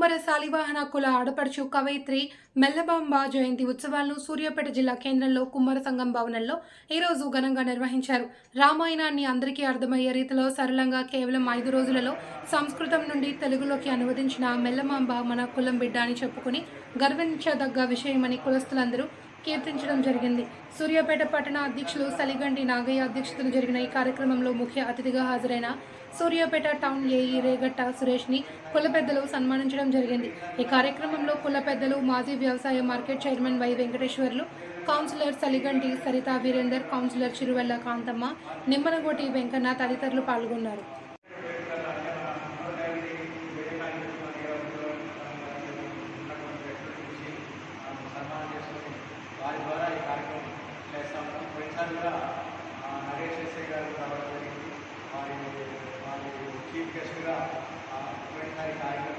శాలివాహన కుల ఆడపడుచు కవయిత్రి మెల్లబాంబ జయంతి ఉత్సవాలను సూర్యాపేట జిల్లా కేంద్రంలో కుమ్మర సంఘం భవనంలో ఈరోజు ఘనంగా నిర్వహించారు. రామాయణాన్ని అందరికీ అర్థమయ్యే రీతిలో సరళంగా కేవలం ఐదు రోజులలో సంస్కృతం నుండి తెలుగులోకి అనువదించిన మెల్లమాంబ మన కులం బిడ్డ అని చెప్పుకుని గర్వించదగ్గ విషయమని కులస్తులందరూ కీర్తించడం జరిగింది. సూర్యాపేట పట్టణ అధ్యక్షులు సలిగంటి నాగయ్య అధ్యక్షతన జరిగిన ఈ కార్యక్రమంలో ముఖ్య అతిథిగా హాజరైన సూర్యాపేట టౌన్ ఏఈ రేగట్ట సురేష్ని కుల పెద్దలు సన్మానించడం జరిగింది. ఈ కార్యక్రమంలో కుల పెద్దలు మాజీ వ్యవసాయ market chairman Y Venkateswarlu councillor Saliganti Saritha Veerender councillor Chiruvella Kanthamma Nimmanagoti Venkanna తదితరులు పాల్గొన్నారు. కూడా ఆ, నరేష్ ఎస్ఐ గారు రావడం జరిగింది వారి వారి చీఫ్ గెస్ట్గా పోయినసారి కార్యక్రమం